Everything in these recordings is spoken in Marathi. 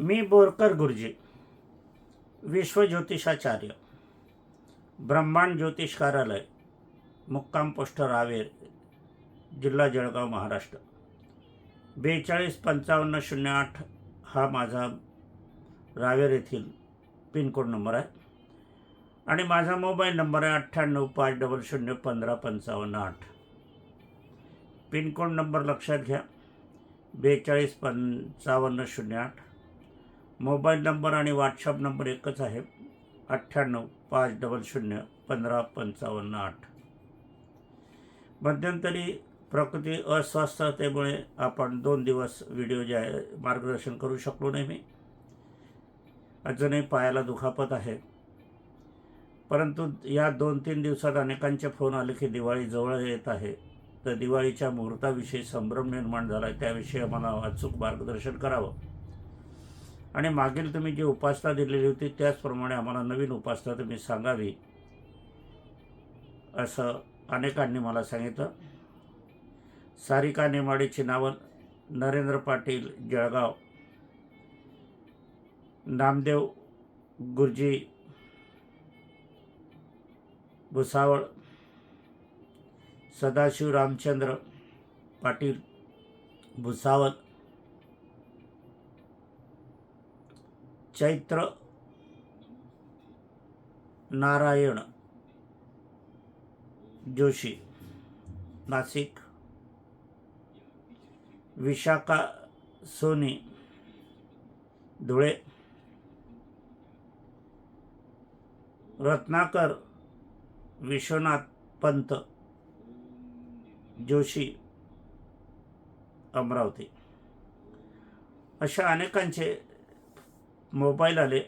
मी बोरकर गुरुजी विश्वज्योतिषाचार्य ब्रह्मांड ज्योतिष कार्यालय मुक्काम पोस्ट रावेर जिल्हा जळगाव महाराष्ट्र. बेचाळीस पंचावन्न शून्य आठ हा माझा रावेर येथील पिनकोड नंबर आहे. आणि माझा मोबाईल नंबर आहे अठ्ठ्याण्णव पाच डबल शून्य पंधरा पंचावन्न आठ. पिनकोड नंबर लक्षात घ्या. बेचाळीस पंचावन्न शून्य आठ. मोबाईल नंबर आणि व्हॉट्सअप नंबर एकच आहे. अठ्ठ्याण्णव पाच डबल शून्य पंधरा पंचावन्न आठ. मध्यंतरी प्रकृती अस्वस्थतेमुळे आपण दोन दिवस व्हिडिओ जे आहे मार्गदर्शन करू शकलो नाही मी. अजूनही पायाला दुखापत आहे. परंतु या दोन तीन दिवसात अनेकांचे फोन आले की दिवाळी जवळ येत आहे. तर दिवाळीच्या मुहूर्ताविषयी संभ्रम निर्माण झाला आहे त्याविषयी आम्हाला अचूक मार्गदर्शन करावं. आणि मागील तुम्ही जी उपासना दिलेली होती त्याचप्रमाणे आम्हाला नवीन उपासना तुम्ही सांगावी असं अनेकांनी मला सांगितलं. सारिका नेमाडीची नावं नरेंद्र पाटील जळगाव नामदेव गुरुजी भुसावळ सदाशिव रामचंद्र पाटील भुसावळ चैत्र नारायण जोशी नाशिक विशाखा सोनी धुळे रत्नाकर विश्वनाथ पंत जोशी अमरावती. अशा अनेकांचे मोबाईल आले.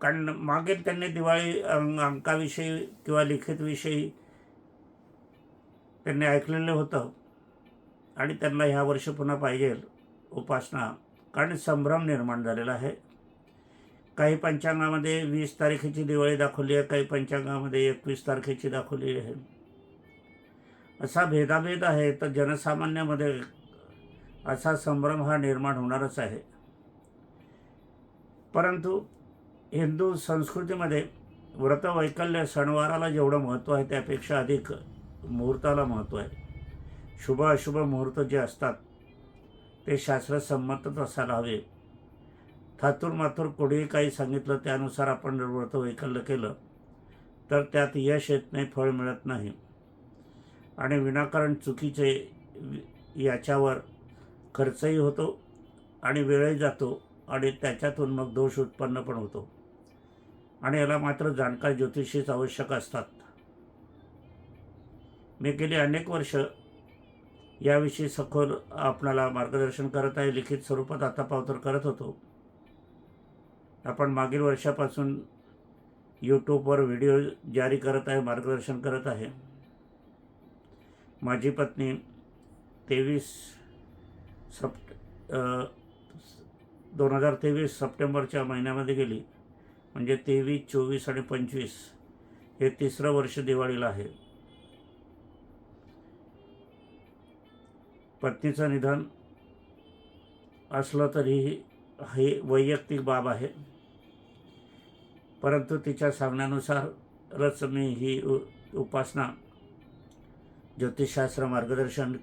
कारण मागे त्यांनी दिवाळी अंक अंकाविषयी किंवा लिखितविषयी त्यांनी ऐकलेलं होतं. आणि त्यांना ह्या वर्षी पुन्हा पाहिजे उपासना. कारण संभ्रम निर्माण झालेला आहे. काही पंचांगामध्ये वीस तारखेची दिवाळी दाखवली आहे काही पंचांगामध्ये एकवीस तारखेची दाखवली आहे. असा भेदाभेद आहे तर जनसामान्यामध्ये असा संभ्रम हा निर्माण होणारच आहे. परंतु हिंदू संस्कृतीमध्ये व्रतवैकल्य सणवाराला जेवढं महत्त्व आहे त्यापेक्षा अधिक मुहूर्ताला महत्त्व आहे. शुभ अशुभ मुहूर्त जे असतात ते शास्त्रसंमतच असायला हवे. थातूर माथूर कोणीही काही सांगितलं त्यानुसार आपण व्रतवैकल्य केलं तर त्यात यश येत नाही फळ मिळत नाही. आणि विनाकारण चुकीचे याच्यावर खर्चही होतो आणि वेळही जातो. आणि त्याच्यातून मग दोष उत्पन्न पण होतो. आणि याला मात्र जाणकार ज्योतिषीच आवश्यक असतात. मी गेली अनेक वर्ष याविषयी सखोल आपणाला मार्गदर्शन करत आहे लिखित स्वरूपात आता पावतर करत होतो. आपण मागील वर्षापासून यूट्यूबवर व्हिडिओ जारी करत आहे मार्गदर्शन करत आहे. माझी पत्नी तेवीस सप्ट दोन हजार तेवीस सप्टेंबरच्या महिन्यामध्ये गेली. म्हणजे तेवीस चोवीस आणि पंचवीस हे तिसरं वर्ष दिवाळीला आहे. पत्नीचं निधन असलं तरीही हे वैयक्तिक बाब आहे. परंतु तिच्या सांगण्यानुसारच मी ही उ उपासना ज्योतिषशास्त्र मार्गदर्शन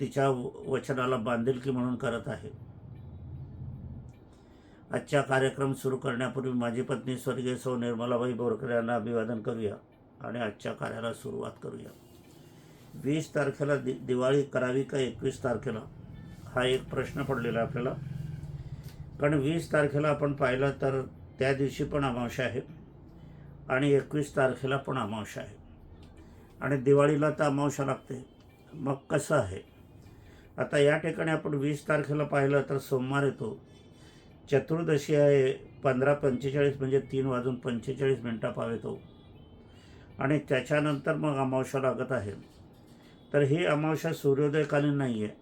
तिच्या वचनाला बांधिलकी म्हणून करत आहे. आजचा कार्यक्रम सुरू करण्यापूर्वी माझी पत्नी स्वर्गीय सौ निर्मलाबाई बोरकर यांना अभिवादन करूया आणि आजच्या कार्याला सुरुवात करूया. वीस तारखेला दि दिवाळी करावी का एकवीस तारखेला? हा एक प्रश्न पडलेला आपल्याला. कारण वीस तारखेला आपण पाहिलं तर त्या दिवशी पण अमावस्या आहे आणि एकवीस तारखेला पण अमावस्या आहे. आणि दिवाळीला तर अमावस्या लागते. मग कसं आहे? आता या ठिकाणी आपण वीस तारखेला पाहिलं तर सोमवार येतो. चतुर्दशी आहे पंधरा पंचेचाळीस म्हणजे तीन वाजून पंचेचाळीस मिनटा पाव येतो आणि त्याच्यानंतर मग अमावस्या लागत आहे. तर ही अमावस्या सूर्योदयकालीन नाही आहे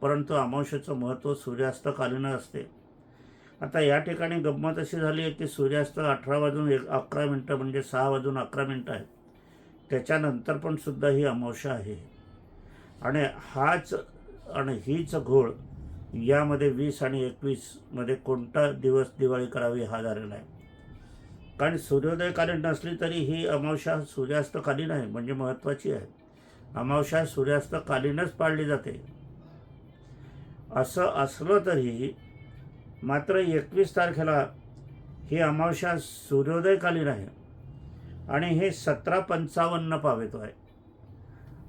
परंतु अमावस्याचं महत्त्व सूर्यास्तकालीन असते. आता या ठिकाणी गंमत अशी झाली आहे की सूर्यास्त अठरा वाजून एक अकरा मिनटं म्हणजे सहा वाजून अकरा मिनटं आहेत. त्याच्यानंतर पण सुद्धा ही अमावस्या आहे. आणि हाच आणि हीच घोळ यामध्ये वीस आणि एकवीसमध्ये कोणता दिवस दिवाळी करावी हा झालेला आहे. कारण सूर्योदयकालीन नसली तरी ही अमावस्या सूर्यास्तकालीन आहे म्हणजे महत्त्वाची आहे. अमावस्या सूर्यास्तकालीनच पाळली जाते. असं असलं तरी मात्र एकवीस तारखेला ही अमावस्या सूर्योदयकालीन आहे. आणि हे सतरा पंचावन्न पावेतो आहे.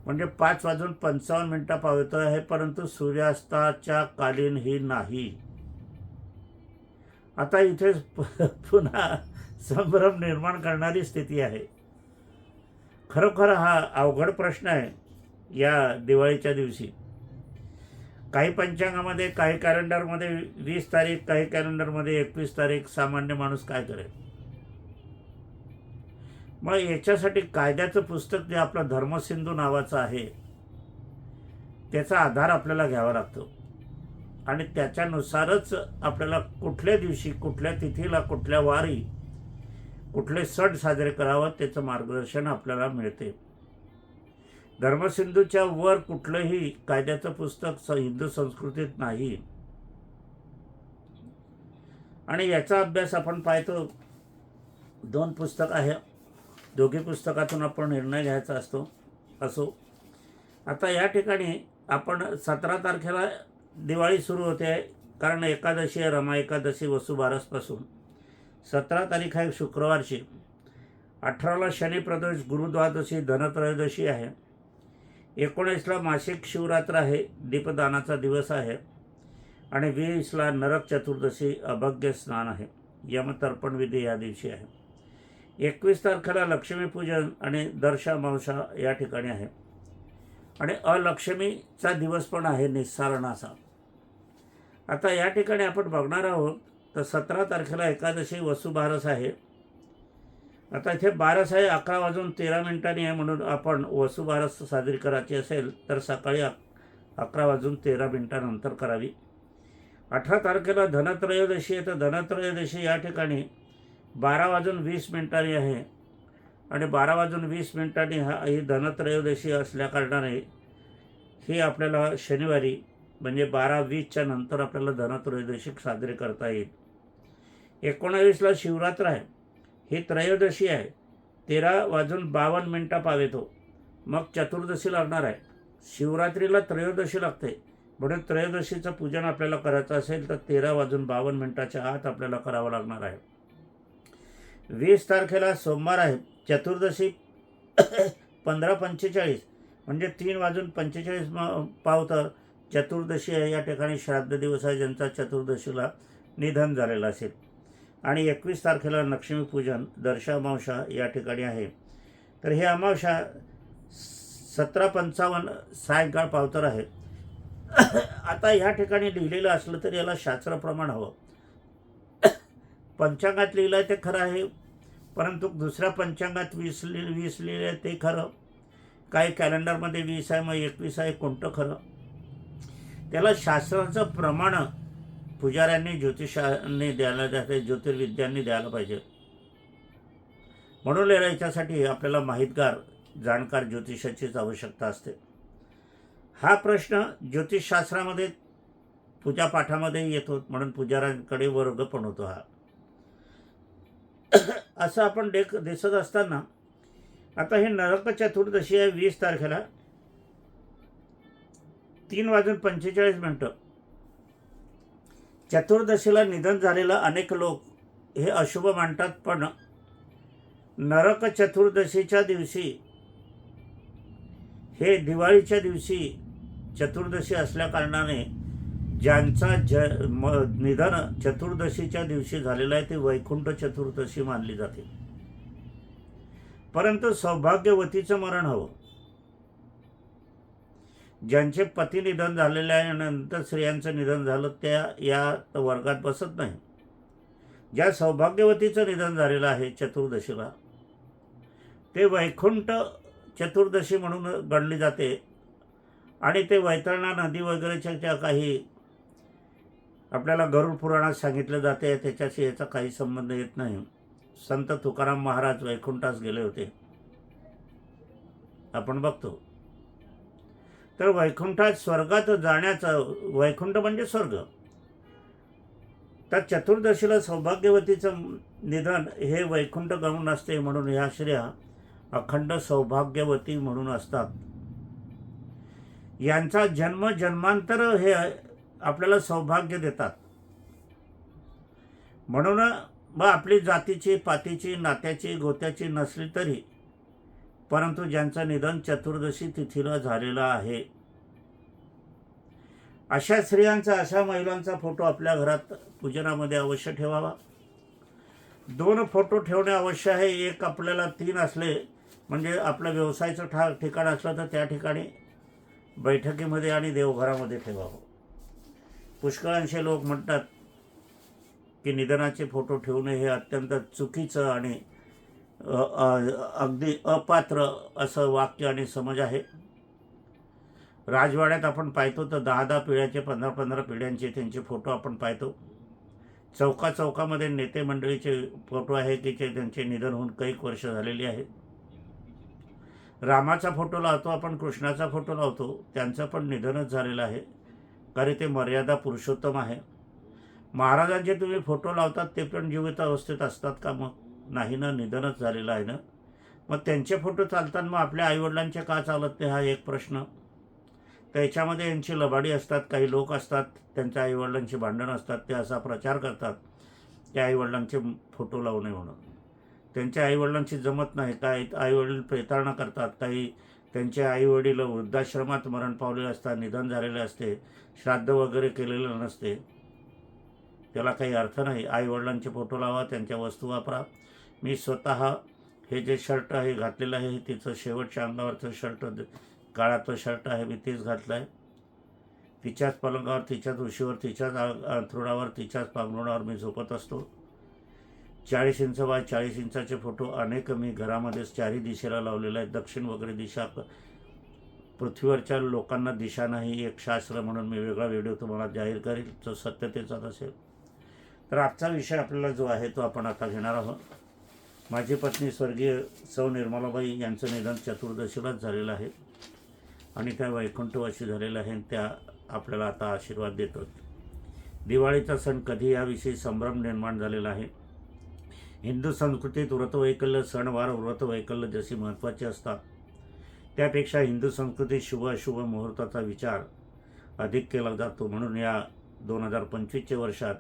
म्हणजे पाच वाजून पंचावन्न मिनटं पावेतो आहे परंतु सूर्यास्ताच्या कालीन ही नाही. आता इथे पुन्हा संभ्रम निर्माण करणारी स्थिती आहे. खरोखर हा अवघड प्रश्न आहे या दिवाळीच्या दिवशी. काही पंचांगामध्ये काही कॅलेंडरमध्ये वीस तारीख काही कॅलेंडरमध्ये एकवीस तारीख सामान्य माणूस काय करेल? मग याच्यासाठी कायद्याचं पुस्तक जे आपलं धर्मसिंधू नावाचं आहे त्याचा आधार आपल्याला घ्यावा लागतो. आणि त्याच्यानुसारच आपल्याला कुठल्या दिवशी कुठल्या तिथीला कुठल्या वारी कुठले सण साजरे करावं त्याचं मार्गदर्शन आपल्याला मिळते. धर्मसिंधूच्या वर कुठलंही कायद्याचं पुस्तक हिंदू संस्कृतीत नाही. आणि याचा अभ्यास आपण पाहतो दोन पुस्तक आहे. दोघी पुस्तकातून आपण निर्णय घ्यायचा असतो असो. आता या ठिकाणी आपण सतरा तारखेला दिवाळी सुरू होते आहे कारण एकादशी आहे रमा एकादशी वसुबारसपासून सतरा तारीख आहे शुक्रवारची. अठराला शनिप्रदोष गुरुद्वादशी धनत्रयोदशी आहे. एकोणीसला मासिक शिवरात्र आहे दीपदानाचा दिवस आहे. आणि वीसला नरक चतुर्दशी अभग्य स्नान आहे. यमतर्पण विधी या दिवशी आहे. एकवीस तारखेला लक्ष्मीपूजन आणि दर्शामावशा या ठिकाणी आहे. आणि अलक्ष्मीचा दिवस पण आहे निस्सारणाचा. आता या ठिकाणी आपण बघणार आहोत तर सतरा तारखेला एकादशी वसुबारस आहे. आता इथे बारस आहे अकरा वाजून तेरा मिनिटांनी आहे म्हणून आपण वसुबारस साजरी करायची असेल तर सकाळी अक अकरा वाजून तेरा मिनिटानंतर करावी. अठरा तारखेला धनत्रयोदशी आहे तर धनत्रयोदशी या ठिकाणी बारा वाजून वीस मिनिटांनी आहे. आणि बारा वाजून वीस मिनिटांनी हा ही धनत्रयोदशी असल्याकारणाने ही आपल्याला शनिवारी म्हणजे बारा वीसच्या नंतर आपल्याला धनत्रयोदशी साजरी करता येईल. एकोणावीसला शिवरात्र आहे. ही त्रयोदशी आहे. तेरा वाजून बावन्न मिनटा पावेतो. मग चतुर्दशी लागणार आहे. शिवरात्रीला त्रयोदशी लागते. म्हणून त्रयोदशीचं पूजन आपल्याला करायचं असेल तर तेरा वाजून बावन्न मिनटाच्या आत आपल्याला करावं लागणार आहे. वीस तारखेला सोमवार आहे चतुर्दशी पंधरा पंचेचाळीस म्हणजे तीन वाजून पंचेचाळीस म पावतं चतुर्दशी आहे. या ठिकाणी श्राद्ध दिवस आहे ज्यांचा चतुर्दशीला निधन झालेलं असेल. आणि एकवीस तारखेला लक्ष्मीपूजन दर्शामावशा या ठिकाणी आहे. तर हे अमावशा सतरा पंचावन्न सायंकाळ पावतर आहे. आता ह्या ठिकाणी लिहिलेलं असलं तरी याला शास्त्रप्रमाण हवं. पंचांगात लिहिलं आहे ते खरं आहे परंतु दुसऱ्या पंचांगात वीस लि वीस लिहिले आहे ते खरं. काही कॅलेंडरमध्ये वीस आहे मग एकवीस आहे कोणतं खरं? त्याला शास्त्राचं प्रमाण पुजाऱ्यांनी ज्योतिषांनी द्यायला द्यायला ज्योतिर्विद्यांनी द्यायला पाहिजे. म्हणून याच्यासाठी आपल्याला माहितगार जाणकार ज्योतिषाचीच आवश्यकता असते. हा प्रश्न ज्योतिषशास्त्रामध्ये पूजापाठामध्ये येतो म्हणून पुजाऱ्यांकडे वर्ग पण होतो हा. असं आपण देख दिसत असताना आता हे नरक चतुर्दशी आहे वीस तारखेला. तीन वाजून पंचेचाळीस मिनटं. चतुर्दशीला निधन झालेलं अनेक लोक हे अशुभ मानतात पण नरक चतुर्दशीच्या दिवशी हे दिवाळीच्या दिवशी चतुर्दशी असल्याकारणाने ज्यांचा ज म निधन चतुर्दशीच्या दिवशी झालेलं आहे ते वैकुंठ चतुर्दशी मानली जाते. परंतु सौभाग्यवतीचं मरण हवं. ज्यांचे पती निधन झालेले आहे आणि नंतर स्त्रियांचं निधन झालं त्या या वर्गात बसत नाही. ज्या सौभाग्यवतीचं निधन झालेलं आहे चतुर्दशीला ते वैकुंठ चतुर्दशी म्हणून गणली जाते. आणि ते वैतरणा नदी वगैरेच्या ज्या काही आपल्याला गरुड पुराणात सांगितलं जाते त्याच्याशी याचा काही संबंध येत नाही. संत तुकाराम महाराज वैकुंठास गेले होते. आपण बघतो. तर वैकुंठात स्वर्गात जाण्याचं वैकुंठ म्हणजे स्वर्ग. तर चतुर्दशीला सौभाग्यवतीचं निधन हे वैकुंठ गमन असते म्हणून ह्या श्रेया अखंड सौभाग्यवती म्हणून असतात. यांचा जन्म जन्मांतर हे आपल्याला सौभाग्य देतात. म्हणून मग आपली जातीची पातीची नात्याची गोत्याची नसली तरी परंतु ज्यांचं निधन चतुर्दशी तिथीला झालेलं आहे. अशा स्त्रियांचा अशा महिलांचा फोटो आपल्या घरात पूजनामध्ये अवश्य ठेवावा. दोन फोटो ठेवणे अवश्य आहे. एक आपल्याला तीन असले म्हणजे आपलं व्यवसायाचं ठा ठिकाण असलं तर त्या ठिकाणी बैठकीमध्ये आणि देवघरामध्ये ठेवावं. पुष्कळांशी लोक म्हणतात की निधनाचे फोटो ठेवणे हे अत्यंत चुकीचं आणि अगदी अपात्र असं वाक्य आणि समज आहे. राजवाड्यात आपण पाहतो तर दहा दहा पिढ्याचे पंधरा पंधरा पिढ्यांचे त्यांचे फोटो आपण पाहतो. चौका चौकामध्ये नेते मंडळीचे फोटो आहे की त्यांचे निधन होऊन कैक वर्ष झालेली आहे. रामाचा फोटो लावतो आपण कृष्णाचा फोटो लावतो त्यांचं पण निधनच झालेलं आहे. कारण ते मर्यादा पुरुषोत्तम आहे. महाराजांचे तुम्ही फोटो लावतात ते पण जीवित अवस्थेत असतात का मग? नाही ना निधनच झालेलं आहे ना? मग त्यांचे फोटो चालतात मग आपल्या आईवडिलांचे का चालत नाही? हा एक प्रश्न. त्याच्यामध्ये यांची लबाडी असतात काही लोक असतात त्यांच्या आईवडिलांची भांडणं असतात ते असा प्रचार करतात त्या आईवडिलांचे फोटो लावू नये म्हणून. त्यांच्या आईवडिलांची जमत नाही काय आईवडील प्रेतारणा करतात काही त्यांचे आईवडील वृद्धाश्रमात मरण पावलेले असतात निधन झालेले असते श्राद्ध वगैरे केलेलं नसते. त्याला काही अर्थ नाही. आईवडिलांचे फोटो लावा त्यांच्या वस्तू वापरा. मी स्वतः हे जे शर्ट आहे घातलेलं आहे हे तिचं शेवटच्या अंगावरचं शर्ट काळाचं शर्ट आहे मी तेच घातलं आहे तिच्याच पलंगावर तिच्याच उशीवर तिच्याच अंथरुणावर तिच्याच पांघरुणावर मी झोपत असतो. चाळीस इंच बाय चाळीस इंचाचे फोटो अनेक मी घरामध्येच चारही दिशेला लावलेले आहेत. दक्षिण वगैरे दिशा पृथ्वीवरच्या लोकांना दिशा नाही एक शास्त्र म्हणून मी वेगळा व्हिडिओ तुम्हाला जाहीर करेल जो सत्यतेचाच असेल. तर आजचा विषय आपल्याला जो आहे तो आपण आता घेणार आहोत. माझी पत्नी स्वर्गीय सौ निर्मलाबाई यांचं निधन चतुर्दशीलाच झालेलं आहे आणि त्या वैकुंठवाशी झालेलं आहे त्या आपल्याला आता आशीर्वाद देतात. दिवाळीचा सण कधी याविषयी संभ्रम निर्माण झालेला आहे? हिंदू संस्कृतीत व्रतवैकल्य सणवार व्रतवैकल्य जशी महत्त्वाची असतात त्यापेक्षा हिंदू संस्कृतीत शुभ अशुभ मुहूर्ताचा विचार अधिक केला जातो. म्हणून या दोन हजार पंचवीसच्या वर्षात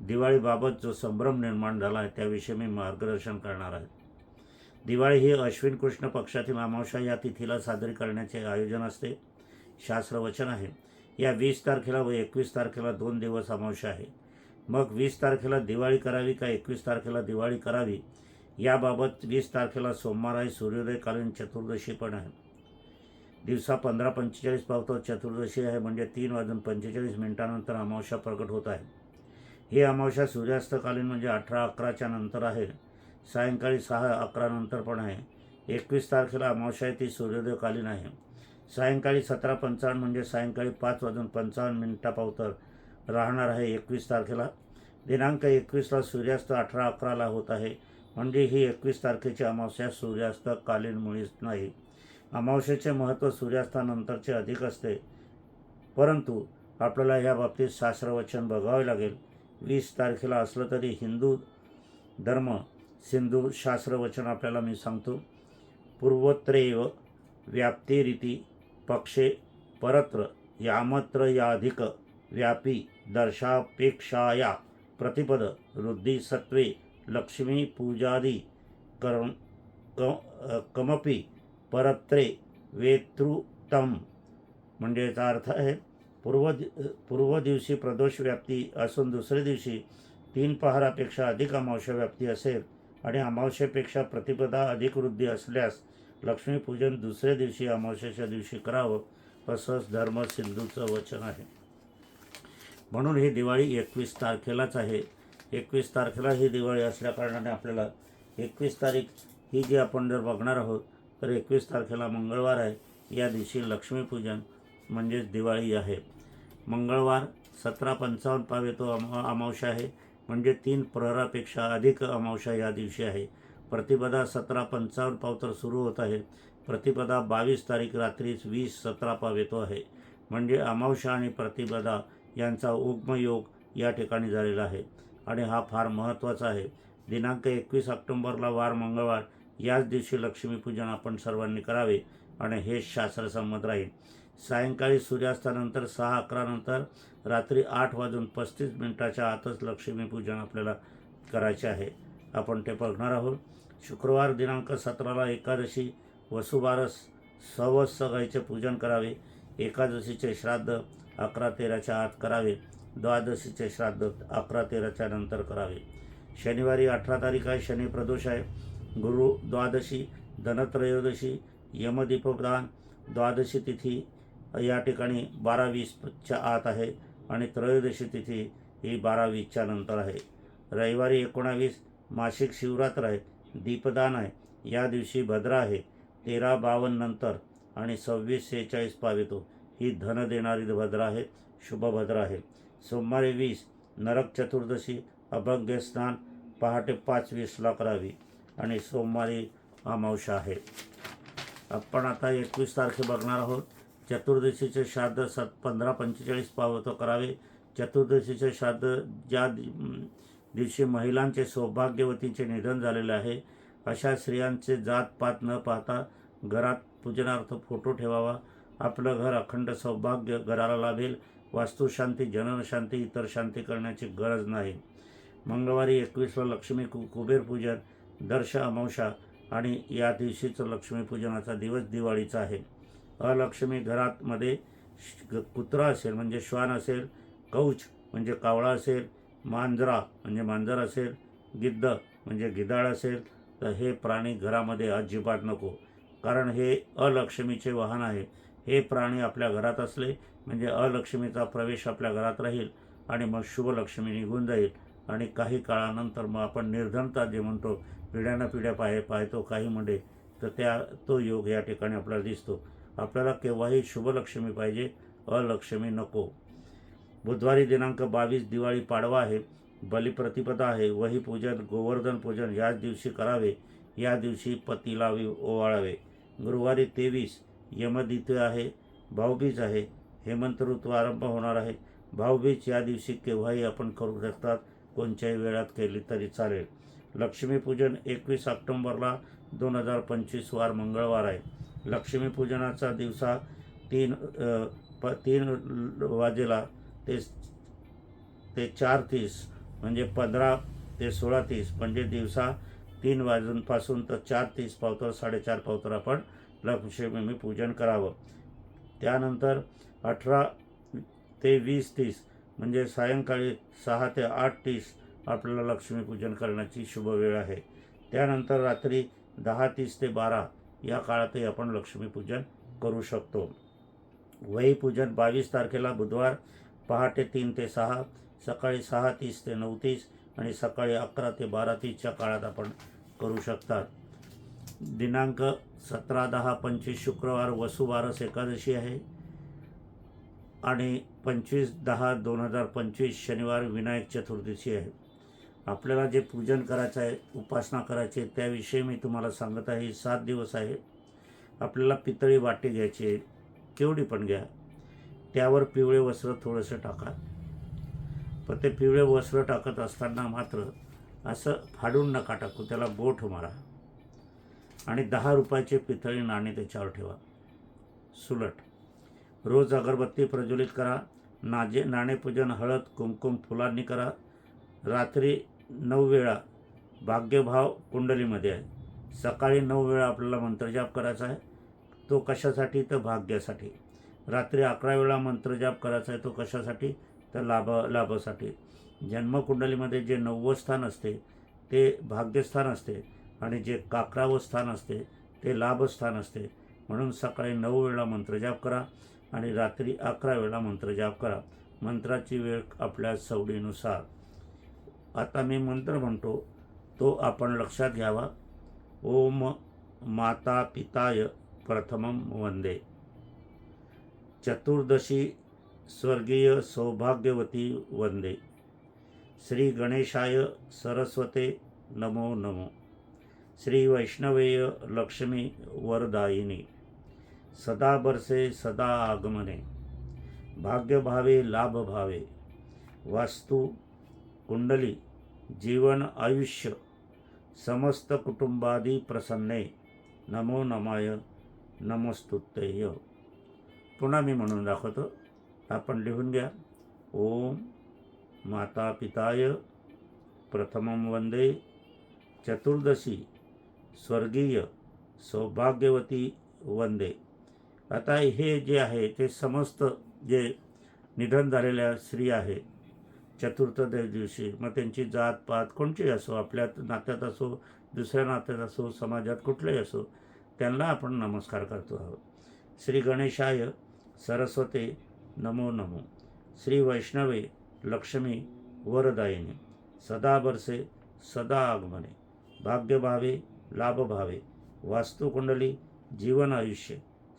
दिवाळीबाबत जो संभ्रम निर्माण झाला आहे त्याविषयी मी मार्गदर्शन करणार आहे. दिवाळी ही अश्विन कृष्ण पक्षातील अमावस्या या तिथीला साजरी करण्याचे आयोजन असते. शास्त्रवचन आहे. या वीस तारखेला व एकवीस तारखेला दोन दिवस अमावस्या आहे. मग वीस तारखेला दिवाळी करावी का एकवीस तारखेला दिवाळी करावी? याबाबत वीस तारखेला सोमवार आहे. सूर्योदयकालीन चतुर्दशी पण आहे. दिवसा पंधरा पंचेचाळीस पावतो चतुर्दशी आहे म्हणजे तीन वाजून पंचेचाळीस मिनिटानंतर अमावस्या प्रकट होत आहे. ही अमावस्या सूर्यास्तकालीन म्हणजे अठरा अकराच्या नंतर आहे. सायंकाळी सहा अकरा नंतर पण आहे. एकवीस तारखेला अमावस्या आहे ती सूर्योदयकालीन आहे. सायंकाळी सतरा पंचावन्न म्हणजे सायंकाळी पाच वाजून पंचावन्न मिनिटापावतर राहणार आहे एकवीस तारखेला. दिनांक एकवीसला सूर्यास्त अठरा अकराला होत आहे. म्हणजे ही एकवीस तारखेची अमावस्या सूर्यास्तकालीन मुळीच नाही. अमावस्येचे महत्त्व सूर्यास्तानंतरचे अधिक असते. परंतु आपल्याला या बाबतीत शास्त्रवचन बघावे लागेल. वीस तारखेला असलं तरी हिंदू धर्म सिंधू शास्त्रवचन आपल्याला मी सांगतो. पूर्वत्रेव व्याप्तिरीती पक्षे परत्र यामत्र याधिक व्यापी दर्शापेक्षाया प्रतिपद वृद्धिसत्वे लक्ष्मी पूजादी कर्म क कमपि परत्रे वेतृतम म्हणजे याचा अर्थ आहे पूर्व दि पूर्व दिवशी प्रदोष व्याप्ती असून दुसऱ्या दिवशी तीन पहारापेक्षा अधिक अमावस्या व्याप्ती असेल आणि अमावश्येपेक्षा प्रतिपदा अधिक वृद्धी असल्यास लक्ष्मीपूजन दुसऱ्या दिवशी अमावस्याच्या दिवशी करावं असंच धर्म सिंधूचं वचन आहे. म्हणून ही दिवाळी एकवीस तारखेलाच आहे. एकवीस तारखेला ही दिवाळी असल्याकारणाने आपल्याला एकवीस तारीख ही जी आपण जर बघणार आहोत तर एकवीस तारखेला मंगळवार आहे. या दिवशी लक्ष्मीपूजन म्हणजेच दिवाळी आहे. मंगळवार सतरा पंचावन्न पावे तो अम अमावस्या आहे. म्हणजे तीन प्रहरापेक्षा अधिक अमावस्या या दिवशी आहे. प्रतिपदा सतरा पंचावन्न पाव तर सुरू होत आहे. प्रतिपदा बावीस तारीख रात्रीच वीस सतरा पाव येतो आहे. म्हणजे अमावस्या आणि प्रतिपदा यांचा उग्मयोग या ठिकाणी झालेला आहे. आणि हा फार महत्त्वाचा आहे. दिनांक एकवीस ऑक्टोंबरला वार मंगळवार. याच दिवशी लक्ष्मीपूजन आपण सर्वांनी करावे आणि हे शास्त्रसंमत राहील. सायंकाळी सूर्यास्तानंतर सहा अकरानंतर रात्री आठ वाजून पस्तीस मिनिटाच्या आतच लक्ष्मीपूजन आपल्याला करायचे आहे. आपण ते बघणार आहोत. शुक्रवार दिनांक सतराला एकादशी वसुबारस सवत्सगाईचे पूजन करावे. एकादशीचे श्राद्ध अकरा तेराच्या आत करावे. द्वादशीचे श्राद्ध अकरा तेराच्या नंतर करावे. शनिवारी अठरा तारीख आहे शनी प्रदोष आहे. गुरु द्वादशी धनत्रयोदशी यमदीपदान द्वादशी तिथी या ठिकाणी बारावीसच्या आत आहे आणि त्रयोदशी तिथी ही बारावीसच्या नंतर आहे. रविवारी एकोणावीस मासिक शिवरात्र आहे दीपदान आहे या दिवशी भद्रा आहे तेरा बावन्न नंतर आणि सव्वीस सेहेचाळीस पावेतो. ही धन देणारी भद्रा आहे शुभभद्रा आहे. सोमवारी वीस नरक चतुर्दशी अभंग्य स्नान पहाटे पाच वीसला करावी आणि सोमवारी अमावशा आहे. आपण आता एकवीस तारखे बघणार आहोत. चतुर्दशीचे श्राद्ध सत पंधरा पंचेचाळीस पावतो करावे. चतुर्दशीचे श्राद्ध ज्या दिवशी महिलांचे सौभाग्यवतीचे निधन झालेले आहे अशा स्त्रियांचे जात पात न पाहता घरात पूजनार्थ फोटो ठेवावा. आपलं घर अखंड सौभाग्य घराला लाभेल. वास्तुशांती जननशांती इतर शांती करण्याची गरज नाही. मंगळवारी एकवीसला लक्ष्मी कु कुबेर पूजन. दर्श अमावशा आणि या दिवशीचं लक्ष्मीपूजनाचा दिवस दिवाळीचा आहे. अलक्ष्मी घरात मध्ये कुत्रा असेल म्हणजे श्वान असेल कौच म्हणजे कावळा असेल मांजरा म्हणजे मांजर असेल गिद्द म्हणजे गिदाळ असेल तर हे प्राणी घरामध्ये अजिबात नको. कारण हे अलक्ष्मीचे वाहन आहे. हे प्राणी आपल्या घरात असले म्हणजे अलक्ष्मीचा प्रवेश आपल्या घरात राहील आणि मग शुभलक्ष्मी निघून जाईल. आणि काही काळानंतर मग आपण निर्धनता जे म्हणतो पिढ्यानं पिढ्या पाहे पाहतो काही म्हणजे तर त्या तो योग या ठिकाणी आपल्याला दिसतो. आपल्याला केव्हाही शुभलक्ष्मी पाहिजे अलक्ष्मी नको. बुधवारी दिनांक बावीस दिवाळी पाडवा आहे बलिप्रतिपदा आहे वही पूजन गोवर्धन पूजन याच दिवशी करावे या दिवशी पतीला वि- ओवाळावे. गुरुवारी तेवीस यमदित्य आहे भाऊबीज आहे हेमंत ऋतू आरंभ होणार आहे. भाऊबीज या दिवशी केव्हाही आपण करू शकतात कोणत्याही वेळात केली तरी चालेल. लक्ष्मीपूजन एकवीस ऑक्टोंबरला दोन हजार पंचवीस वार मंगळवार आहे. लक्ष्मीपूजनाचा दिवसा तीन प तीन वाजेला ते ते चार तीस म्हणजे पंधरा ते सोळा तीस म्हणजे दिवसा तीन वाजूनपासून तर चार तीस पावतर साडेचार पावतर आपण लक्ष्मी पूजन करावं. त्यानंतर अठरा ते वीस तीस म्हणजे सायंकाळी सहा ते आठ तीस आपल्याला लक्ष्मीपूजन करण्याची शुभ वेळ आहे. त्यानंतर रात्री दहा तीस ते बारा या काळातही आपण लक्ष्मीपूजन करू शकतो. वहीपूजन बावीस तारखेला बुधवार पहाटे तीन ते सहा सकाळी सहा तीस ते नऊ तीस आणि सकाळी अकरा ते बारा तीसच्या काळात आपण करू शकतात. दिनांक सतरा दहा पंचवीस शुक्रवार वसुबारस एकादशी आहे आणि पंचवीस दहा दोन हजार पंचवीस शनिवार विनायक चतुर्दशी आहे. आपल्याला जे पूजन करायचं आहे उपासना करायची आहे त्याविषयी मी तुम्हाला सांगत आहे. सात दिवस आहे. आपल्याला पितळी वाटी घ्यायची आहे. केवढी पण घ्या. त्यावर पिवळे वस्त्र थोडंसं टाका. पण ते पिवळे वस्त्र टाकत असताना मात्र असं फाडून नका टाकू. त्याला बोट मारा. आणि दहा रुपयाचे पितळी नाणे त्याच्यावर ठेवा. सुलट. रोज अगरबत्ती प्रज्वलित करा. नाजे नाणेपूजन हळद कुमकुम फुलांनी करा. रात्री नऊ वेळा भाग्यभाव कुंडलीमध्ये आहे. सकाळी नऊ वेळा आपल्याला मंत्रजाप करायचा आहे. तो कशासाठी? तर भाग्यासाठी. रात्री अकरा वेळा मंत्रजाप करायचा आहे तो कशासाठी? तर लाभ लाभासाठी. जन्मकुंडलीमध्ये जे नववं स्थान असते ते भाग्यस्थान असते आणि जे काकरावं स्थान असते ते लाभस्थान असते. म्हणून सकाळी नऊ वेळा मंत्रजाप करा आणि रात्री अकरा वेळा मंत्रजाप करा. मंत्राची वेळ आपल्या सवडीनुसार. आता मी मंत्र म्हणतो तो आपण लक्षात घ्यावा. ओम माता पिताय प्रथमं वंदे. चतुर्दशी स्वर्गीय सौभाग्यवती वंदे. श्री गणेशाय सरस्वते नमो नमो. श्री वैष्णवेय लक्ष्मी वरदायिनी. सदा बरसे सदा आगमने. भाग्यभावे लाभभावे. वास्तु वास्तू कुंडली जीवन आयुष्य समस्त कुटुंबादी प्रसन्ने. नमो नमाय नमस्तुत्यय पुन्हा मी म्हणून दाखवतो. आपण लिहून घ्या. ओम माता पिताय. प्रथमं वंदे. चतुर्दशी स्वर्गीय सौभाग्यवती वंदे. आता हे जे आहे ते समस्त जे निधन झालेल्या स्त्री आहे चतुर्थ दिवशी. मग त्यांची जात पात कोणची असो आपल्या नात्यात असो दुसऱ्या नात्यात असो समाजात कुठलंही असो त्यांना आपण नमस्कार करतो आहोत. श्री गणेशाय सरस्वते नमो नमो. श्री वैष्णवे लक्ष्मी वरदायिनी. सदा बरसे सदा आगमने. भाग्यभावे लाभभावे. वास्तुकुंडली जीवन आयुष्य.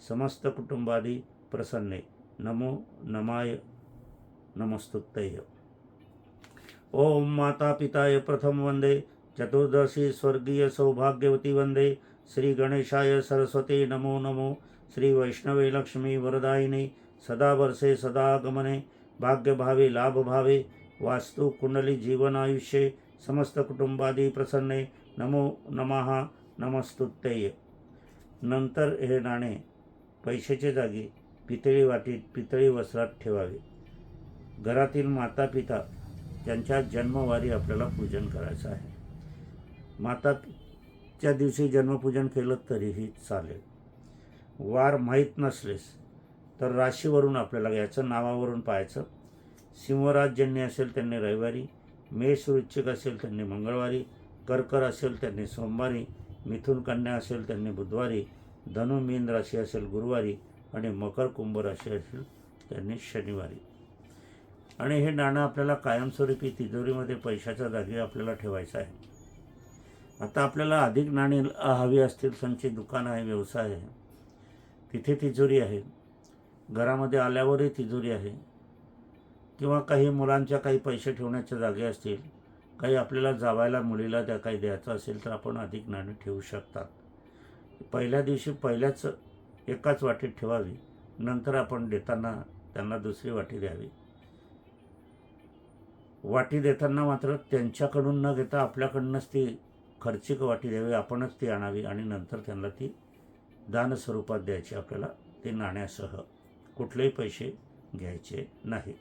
समस्त कुटुंबादी प्रसन्ने. नमो नमाय. नमस्तुत्तय ओम माता पिताय प्रथम वंदे। चतुर्दशी स्वर्गीय सौभाग्यवती वंदे। श्री गणेशाय सरस्वती नमो नमो। श्री वैष्णवे लक्ष्मी वरदायिनी सदा वर्षे सदा गमने भाग्यभावे लाभभावे वास्तु कुंडली जीवन आयुष्ये समस्त कुटुंबादी प्रसन्ने। नमो नमः नमस्तुत्यय नंतर हे नाणे पैशाच्या जागी पितळी वाटीत पितळी वस्त्रात ठेवावे. घरातील माता पिता त्यांच्या जन्मवारी आपल्याला पूजन करायचं आहे. माताच्या दिवशी जन्मपूजन केलं तरीही चालेल. वार माहीत नसलेस तर राशीवरून आपल्याला घ्यायचं नावावरून पाहायचं. सिंहराजजन्य असेल त्यांनी रविवारी मेष वृश्चिक असेल त्यांनी मंगळवारी कर्कर असेल त्यांनी सोमवारी मिथुन कन्या असेल त्यांनी बुधवारी धनु मीन राशी असेल गुरुवारी आणि मकर कुंभ राशी असेल त्यांनी शनिवारी. आणि हे नाणं आपल्याला कायमस्वरूपी तिजोरीमध्ये पैशाच्या जागी आपल्याला ठेवायचं आहे. आता आपल्याला अधिक नाणी हवी असतील संचित दुकान आहे व्यवसाय आहे. तिथे तिजोरी आहे. घरामध्ये आल्यावरही तिजोरी आहे. किंवा काही मुलांच्या काही पैसे ठेवण्याच्या जागे असतील काही आपल्याला जावायला मुलीला त्या काही द्यायचं असेल तर आपण अधिक नाणी ठेवू शकतात. पहिल्या दिवशी पहिल्याच एकाच वाटीत ठेवावी. नंतर आपण देताना त्यांना दुसरी वाटी द्यावी. वाटी देताना मात्र त्यांच्याकडून न घेता आपल्याकडूनच ती खर्चिक वाटी द्यावी आपणच ती आणावी आणि नंतर त्यांना ती दान स्वरूपात द्यायची. आपल्याला ते नाण्यासह कुठलेही पैसे घ्यायचे नाही.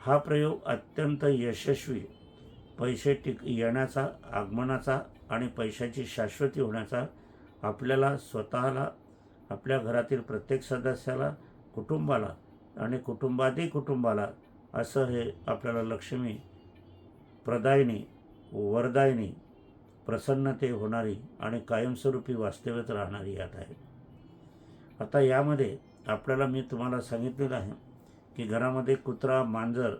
हा प्रयोग अत्यंत यशस्वी पैसे टिक येण्याचा आगमनाचा आणि पैशाची शाश्वती होण्याचा आपल्याला स्वतःला आपल्या घरातील प्रत्येक सदस्याला कुटुंबाला आणि कुटुंबादी कुटुंबाला असं हे आपल्याला लक्ष्मी प्रदायिनी वरदायिनी प्रसन्नते होणारी आणि कायमस्वरूपी वास्तव्यात राहणारी यात आहे. आता यामध्ये आपल्याला मी तुम्हाला सांगितलेलं आहे की घरामध्ये कुत्रा मांजर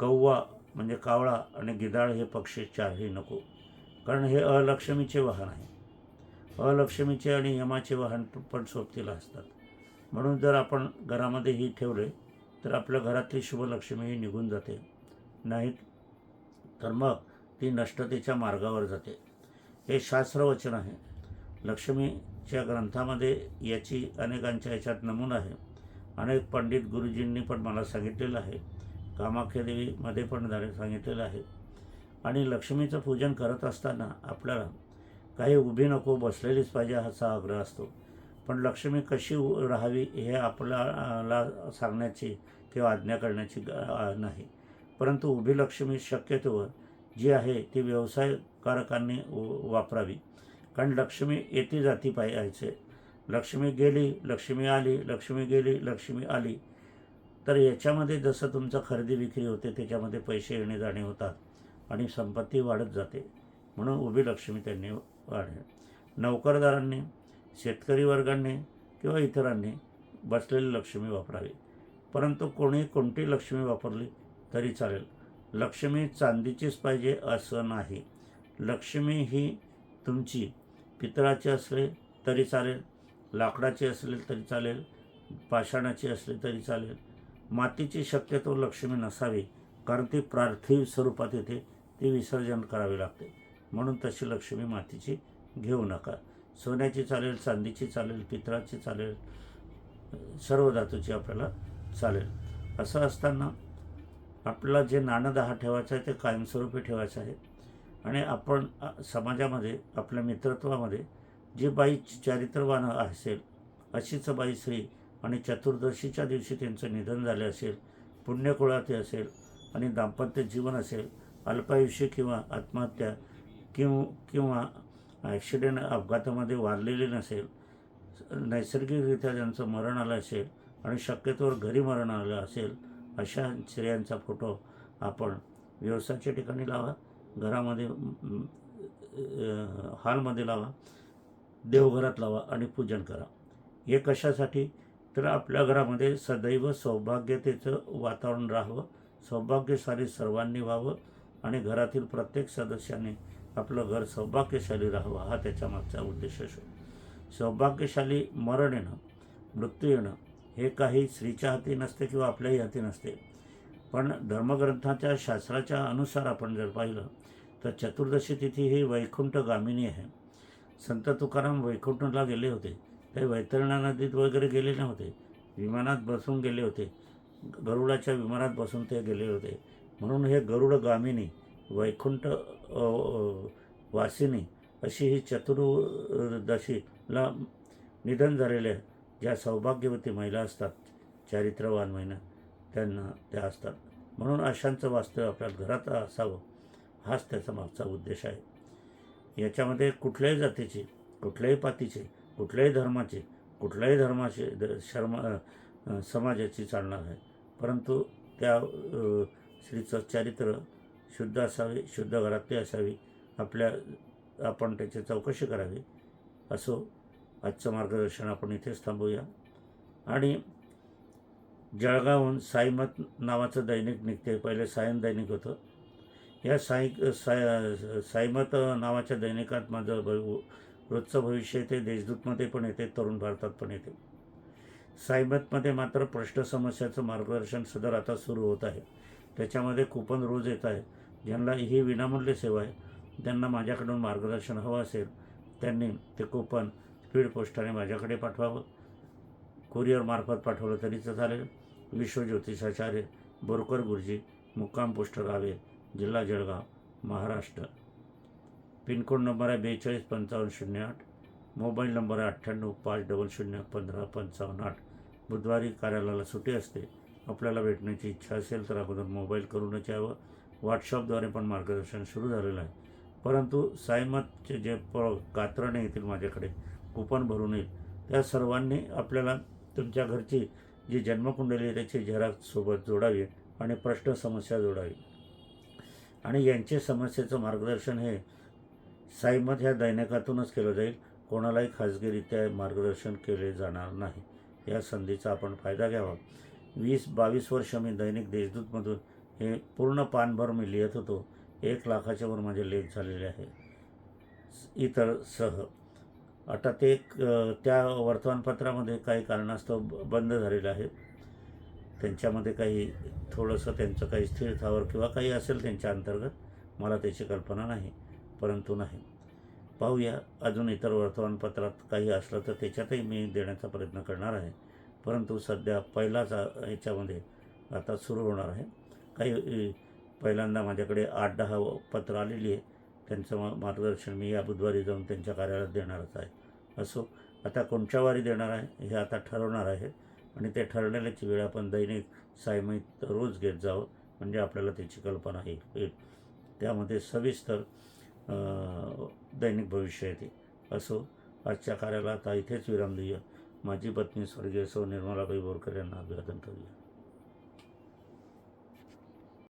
कौवा म्हणजे कावळा आणि गिधाळ हे पक्षी चारही नको. कारण हे अलक्ष्मीचे वाहन आहे. अलक्ष्मीचे आणि यमाचे वाहन पण सोबतीला असतात. म्हणून जर आपण घरामध्ये ही ठेवले तर आपल्या घरातली शुभलक्ष्मी ही निघून जाते. नाहीत तर मग ती नष्टतेच्या मार्गावर जाते. हे शास्त्रवचन आहे. लक्ष्मीच्या ग्रंथामध्ये याची अनेकांच्या याच्यात नमून आहे. अनेक पंडित गुरुजींनी पण मला सांगितलेलं आहे. कामाख्यादेवीमध्ये पण झाले सांगितलेलं आहे. आणि लक्ष्मीचं पूजन करत असताना आपल्याला काही उभी नको बसलेलीच पाहिजे हाचा आग्रह असतो. पण लक्ष्मी कशी राहावी हे आपल्याला सांगण्याची किंवा आज्ञा करण्याची नाही. परंतु उभी लक्ष्मी शक्यतोवर जी आहे ती व्यवसायकारकांनी वापरावी. कारण लक्ष्मी येती जाती पाहिजे लक्ष्मी गेली लक्ष्मी आली लक्ष्मी गेली लक्ष्मी आली. तर याच्यामध्ये जसं तुमचं खरेदी विक्री होते त्याच्यामध्ये पैसे येणे जाणे होतात आणि संपत्ती वाढत जाते. म्हणून उभी लक्ष्मी त्यांनी वाढ नोकरदारांनी शेतकरी वर्गांनी किंवा इतरांनी बसलेली लक्ष्मी वापरावी. परंतु कोणी कोणती लक्ष्मी वापरली तरी चालेल. लक्ष्मी चांदीचीच पाहिजे असं नाही. लक्ष्मी ही तुमची पितळाची असले तरी चालेल लाकडाची असले तरी चालेल पाषाणाची असली तरी चालेल. मातीची शक्यतो लक्ष्मी नसावी कारण ती प्रार्थिव स्वरूपात येते ती विसर्जन करावी लागते. म्हणून तशी लक्ष्मी मातीची घेऊ नका. सोन्याची चालेल चांदीची चालेल पितळाची चालेल सर्व धातूची आपल्याला चालेल. असं असताना आपल्याला जे नाणं दहा ठेवायचं आहे ते कायमस्वरूपी ठेवायचं आहे. आणि आपण समाजामध्ये आपल्या मित्रत्वामध्ये जी बाई चारित्रवान असेल अशीच बाई स्त्री आणि चतुर्दशीच्या दिवशी त्यांचं निधन झाले असेल पुण्यकुळाते असेल आणि दाम्पत्य जीवन असेल अल्पायुष्य किंवा आत्महत्या किंवा किंवा ॲक्सिडेंट अपघातामध्ये वारलेली नसेल नैसर्गिकरित्या ज्यांचं मरण आलं असेल आणि शक्यतोवर घरी मरण आलं असेल अशा स्त्रियांचा फोटो आपण व्यवसायाच्या ठिकाणी लावा घरामध्ये हॉलमध्ये लावा देवघरात लावा आणि पूजन करा. हे कशासाठी? तर आपल्या घरामध्ये सदैव सौभाग्यतेचं वातावरण राहावं सौभाग्यशाली सर्वांनी व्हावं आणि घरातील प्रत्येक सदस्याने आपलं घर सौभाग्यशाली राहावं हा त्याच्या मागचा उद्देश असो. सौभाग्यशाली मरण येणं मृत्यू येणं हे काही स्त्रीच्या हाती नसते किंवा आपल्याही हाती नसते. पण धर्मग्रंथाच्या शास्त्राच्या अनुसार आपण जर पाहिलं तर चतुर्दशी तिथी ही वैकुंठ गामिनी आहे. संत तुकाराम वैकुंठला गेले होते. ते वैतरणा नदीत वगैरे गेले नव्हते. विमानात बसून गेले होते. गरुडाच्या विमानात बसून ते गेले होते. म्हणून हे गरुड गामिनी वैकुंठ वासिनी अशी ही चतुर्दशीला निधन झालेल्या ज्या सौभाग्यवती महिला असतात चारित्र्यवान महिला त्यांना त्या असतात. म्हणून अशांचं वास्तव्य आपल्या घरात असावं हाच त्याचा मागचा उद्देश आहे. याच्यामध्ये कुठल्याही जातीचे कुठल्याही पातीचे कुठल्याही धर्माचे कुठल्याही धर्माचे द- शर्म समाजाची चालणार आहे. परंतु त्या श्रीचं स्त्रीचं चारित्र्य शुद्ध असावे शुद्ध घरातली असावी आपल्या आपण त्याची चौकशी करावी असो. आजचं मार्गदर्शन आपण इथेच थांबूया. आणि जळगावहून साईमत नावाचं दैनिक निघते पहिले सायन दैनिक होतं. या साई साय साईमत नावाच्या दैनिकात माझं भ रोजचं भविष्य येते. देशदूतमध्ये पण येते. तरुण भारतात पण येते. साईमतमध्ये मात्र प्रश्न समस्याचं मार्गदर्शन सदर आता सुरू होत आहे. त्याच्यामध्ये कुपन रोज येत आहे ज्यांना ही विनामूल्य सेवा आहे ज्यांना माझ्याकडून मार्गदर्शन हवं असेल त्यांनी ते कुपन स्पीड पोस्टाने माझ्याकडे पाठवावं. कुरिअरमार्फत पाठवलं तरीचं चालेल. विश्वज्योतिषाचार्य बोरकर गुरुजी मुक्काम पोस्ट रावे जिल्हा जळगाव महाराष्ट्र. पिनकोड नंबर आहे बेचाळीस पंचावन्न शून्य आठ. मोबाईल नंबर आहे अठ्ठ्याण्णव पाच डबल शून्य पंधरा पंचावन्न आठ. बुधवारी कार्यालयाला सुट्टी असते. आपल्याला भेटण्याची इच्छा असेल तर अगोदर मोबाईल करूनच यावं. व्हॉट्सअपद्वारे पण मार्गदर्शन सुरू झालेलं आहे. परंतु सायमतचे जे प कात्रणे येतील माझ्याकडे कुपन भरून येईल त्या सर्वांनी आपल्याला तुमच्या घरची जी जन्मकुंडली आहे त्याची झेरासोबत जोडावी आणि प्रश्न समस्या जोडावी. आणि यांचे समस्येचं मार्गदर्शन हे सायमत ह्या दैनिकातूनच केलं जाईल. कोणालाही खाजगीरित्या मार्गदर्शन केले जाणार नाही. या संधीचा आपण फायदा घ्यावा. वीस बावीस वर्ष मी दैनिक देशदूतमधून हे पूर्ण पानभर मी लिहित होतो. एक लाखाच्या वर माझे लेख झालेले आहे. इतर सह. आता ते त्या वर्तमानपत्रामध्ये काही कारणास्तव ब- बंद झालेलं आहे. त्यांच्यामध्ये काही थोडंसं त्यांचं काही स्थिरथावर किंवा काही असेल त्यांच्या अंतर्गत मला त्याची कल्पना नाही परंतु नाही. पाहूया. अजून इतर वर्तमानपत्रात काही असलं तर त्याच्यातही मी देण्याचा प्रयत्न करणार आहे. परंतु सध्या पहिलाच याच्यामध्ये आता सुरू होणार आहे. काही पहिल्यांदा माझ्याकडे आठ दहा पत्र आलेली आहे त्यांचं मा मार्गदर्शन मी या बुधवारी जाऊन त्यांच्या कार्यालयात देणारच आहे. असो आता कोणच्या वारी देणार आहे हे आता ठरवणार आहे. आणि ते ठरवण्याची वेळ आपण दैनिक सायमित रोज घेत जावं म्हणजे आपल्याला त्याची कल्पना येईल येईल. त्यामध्ये सविस्तर दैनिक भविष्य येते असो आजच्या कार्याला आता इथेच विराम देऊया. माझी पत्नी स्वर्गीय सौ निर्मलाबाई बोरकर यांना अभिवादन करूया.